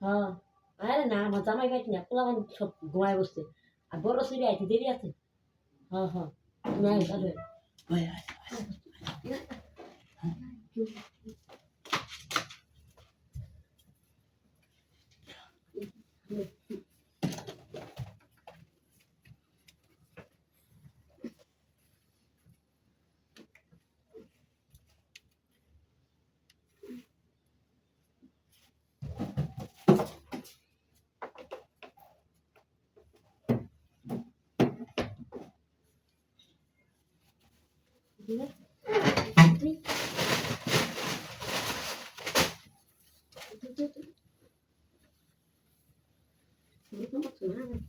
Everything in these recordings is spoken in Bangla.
হ্যাঁ আরে না, আমার জামাই গাইছি না পোলা সব ঘুমায় বসছে। আর বড় সিঁড়ি আইতে দেরি আছে? হ্যাঁ হ্যাঁ তুমি আয়। Thank you.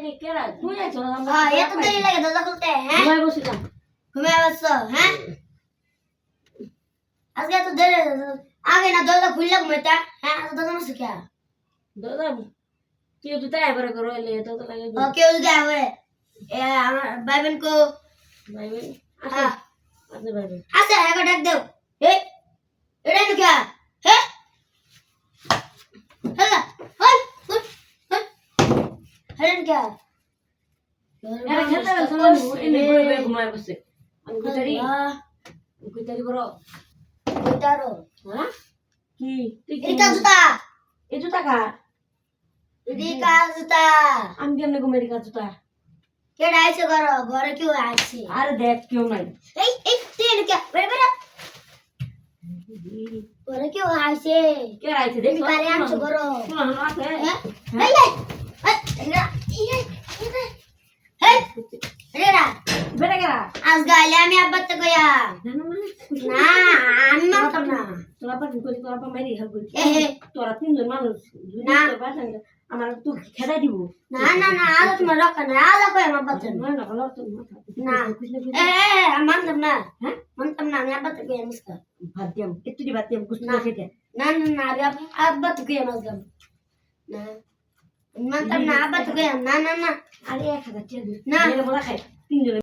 আরে কেরা তুই আইছ না আমরা হ্যাঁ এত দেরি লাগে দরজা খুলতে হ্যাঁ? ঘুমায় বসিলাম ঘুমিয়ে বসছো হ্যাঁ? আজকে এত দেরি আগে না দরজা খুললে ঘুমাইতা হ্যাঁ? এত দরজা মাসে কে? দাদা তুই তো তাই এবারে করো এলে তো তো লাগে। ও কেউ যদি আবে এ আমার ভাই বোন কো ভাই ভাই আসে হ্যাঁ। আসে ভাই ভাই আছে একবার ডাক দেও। এ এটা নি কে? হে হ্যালো আমি কেমনে ঘুমাই রিকা জুতা? কেডা আইছে ঘর? ঘরে কেউ আইছে। আরে দেখ কেউ নাই। এই এই তেল কে? বেরে বেরে ঘরে কেউ আইছে। কে রাইছে দেখ কারে ঘর। আছে। হ্যাঁ? এই এই। আমি আব্বাতে কইয়া। না না আমি মারতাম না। তোরা পাঠ করি তোরা পা মারি হাল করি এ হে তোরা তিনজন মানুষ না। আমার তুই খেদাই দিব। না না না আজ তোমার রক্ষা না আজ কই আমার আব্বাতে না না ভালো তো না। এ মানতাম না। হ্যাঁ? মানতাম না আমি আব্বাতে কইয়া মিসকা ভাত দিয়াম একটু দি ভাত দিয়াম কুছ না। খেতে না না না আমি আব- আব্বাতে কইয়া মাসলাম না। মানতাম না আব্বাতে কইয়া না না না। আরে এক হাজার না। বলা খাই তিনজনে